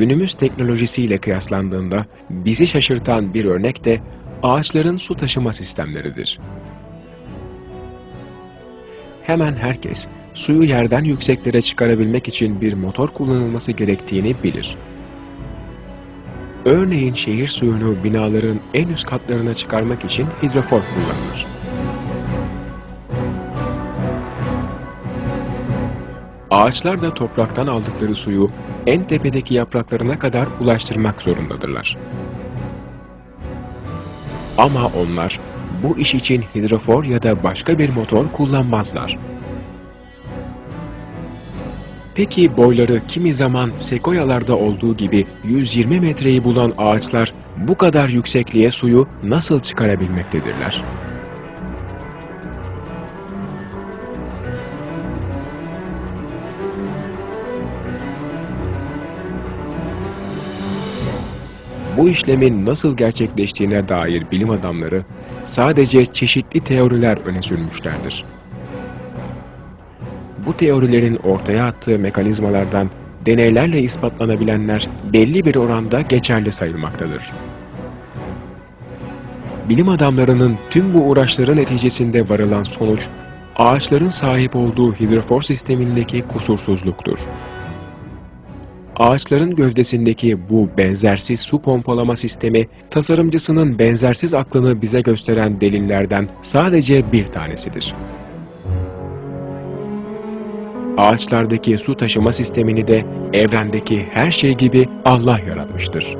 Günümüz teknolojisiyle kıyaslandığında bizi şaşırtan bir örnek de ağaçların su taşıma sistemleridir. Hemen herkes suyu yerden yükseklere çıkarabilmek için bir motor kullanılması gerektiğini bilir. Örneğin şehir suyunu binaların en üst katlarına çıkarmak için hidrofor kullanılır. Ağaçlar da topraktan aldıkları suyu en tepedeki yapraklarına kadar ulaştırmak zorundadırlar. Ama onlar bu iş için hidrofor ya da başka bir motor kullanmazlar. Peki boyları kimi zaman sekoyalarda olduğu gibi 120 metreyi bulan ağaçlar bu kadar yüksekliğe suyu nasıl çıkarabilmektedirler? Bu işlemin nasıl gerçekleştiğine dair bilim adamları sadece çeşitli teoriler öne sürmüşlerdir. Bu teorilerin ortaya attığı mekanizmalardan deneylerle ispatlanabilenler belli bir oranda geçerli sayılmaktadır. Bilim adamlarının tüm bu uğraşların neticesinde varılan sonuç, ağaçların sahip olduğu hidrofor sistemindeki kusursuzluktur. Ağaçların gövdesindeki bu benzersiz su pompalama sistemi, tasarımcısının benzersiz aklını bize gösteren delillerden sadece bir tanesidir. Ağaçlardaki su taşıma sistemini de evrendeki her şey gibi Allah yaratmıştır.